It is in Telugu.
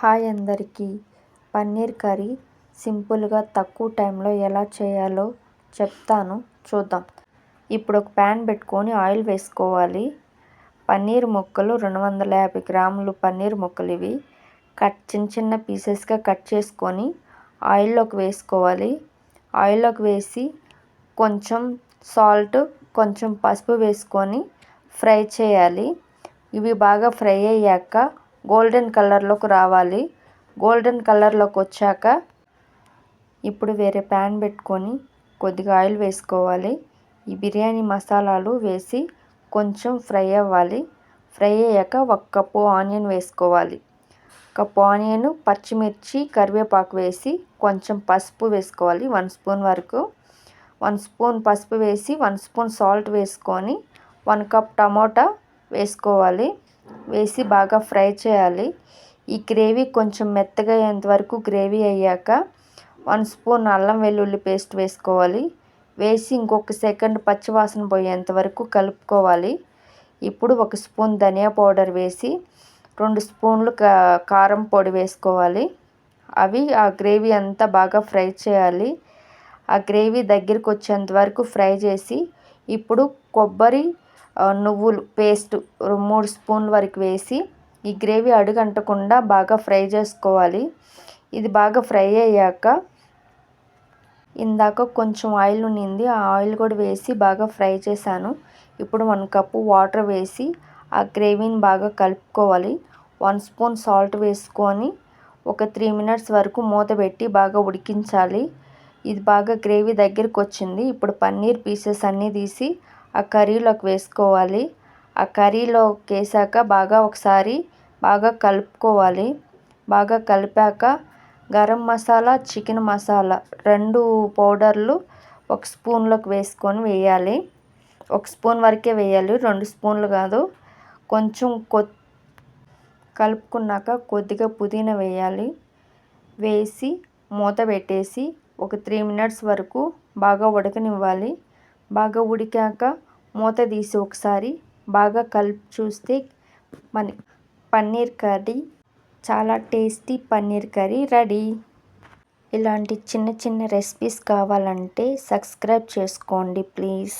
హాయ్ అందరికీ. పన్నీర్ కర్రీ సింపుల్గా తక్కువ టైంలో ఎలా చేయాలో చెప్తాను చూద్దాం. ఇప్పుడు ఒక ప్యాన్ పెట్టుకొని ఆయిల్ వేసుకోవాలి. పన్నీర్ ముక్కలు రెండు వందల యాభై గ్రాములు పన్నీర్ ముక్కలు ఇవి. కట్ చిన్న చిన్న పీసెస్గా కట్ చేసుకొని ఆయిల్లోకి వేసుకోవాలి. ఆయిల్లోకి వేసి కొంచెం సాల్ట్ కొంచెం పసుపు వేసుకొని ఫ్రై చేయాలి. ఇవి బాగా ఫ్రై అయ్యాక గోల్డెన్ కలర్లోకి రావాలి. గోల్డెన్ కలర్లోకి వచ్చాక ఇప్పుడు వేరే ప్యాన్ పెట్టుకొని కొద్దిగా ఆయిల్ వేసుకోవాలి. ఈ బిర్యానీ మసాలాలు వేసి కొంచెం ఫ్రై అవ్వాలి. ఫ్రై అయ్యాక ఒక కప్పు ఆనియన్ వేసుకోవాలి. కప్పు ఆనియన్ పచ్చిమిర్చి కరివేపాకు వేసి కొంచెం పసుపు వేసుకోవాలి వన్ స్పూన్ వరకు. వన్ స్పూన్ పసుపు వేసి వన్ స్పూన్ సాల్ట్ వేసుకొని వన్ కప్ టమోటా వేసుకోవాలి. వేసి బాగా ఫ్రై చేయాలి. ఈ గ్రేవీ కొంచెం మెత్తగా అయ్యేంత వరకు గ్రేవీ అయ్యాక వన్ స్పూన్ అల్లం వెల్లుల్లి పేస్ట్ వేసుకోవాలి. వేసి ఇంకొక సెకండ్ పచ్చివాసన పోయేంత వరకు కలుపుకోవాలి. ఇప్పుడు ఒక స్పూన్ ధనియా పౌడర్ వేసి రెండు స్పూన్లు కారం పొడి వేసుకోవాలి. అవి ఆ గ్రేవీ అంతా బాగా ఫ్రై చేయాలి. ఆ గ్రేవీ దగ్గరికి వచ్చేంత వరకు ఫ్రై చేసి ఇప్పుడు కొబ్బరి నువ్వులు పేస్ట్ మూడు స్పూన్ల వరకు వేసి ఈ గ్రేవీ అడుగంటకుండా బాగా ఫ్రై చేసుకోవాలి. ఇది బాగా ఫ్రై అయ్యాక ఇందాక కొంచెం ఆయిల్ ఉన్నింది ఆ ఆయిల్ కూడా వేసి బాగా ఫ్రై చేశాను. ఇప్పుడు వన్ కప్పు వాటర్ వేసి ఆ గ్రేవీని బాగా కలుపుకోవాలి. వన్ స్పూన్ సాల్ట్ వేసుకొని ఒక త్రీ మినిట్స్ వరకు మూత పెట్టి బాగా ఉడికించాలి. ఇది బాగా గ్రేవీ దగ్గరికి వచ్చింది ఇప్పుడు పన్నీర్ పీసెస్ అన్నీ తీసి ఆ కర్రీలోకి వేసుకోవాలి. ఆ కర్రీలోకి వేసాక బాగా ఒకసారి బాగా కలుపుకోవాలి. బాగా కలిపాక గరం మసాలా చికెన్ మసాలా రెండు పౌడర్లు ఒక స్పూన్లోకి వేసుకొని వేయాలి. ఒక స్పూన్ వరకే వేయాలి. రెండు స్పూన్లు కాదు. కొంచెం కొ కలుపుకున్నాక కొద్దిగా పుదీనా వేయాలి. వేసి మూత పెట్టేసి ఒక త్రీ మినిట్స్ వరకు బాగా ఉడకనివ్వాలి. బాగా ఉడికాక మూత తీసి ఒకసారి బాగా కలిపి చూస్తే మన పన్నీర్ కర్రీ చాలా టేస్టీ పన్నీర్ కర్రీ రెడీ. ఇలాంటి చిన్న చిన్న రెసిపీస్ కావాలంటే సబ్స్క్రైబ్ చేసుకోండి ప్లీజ్.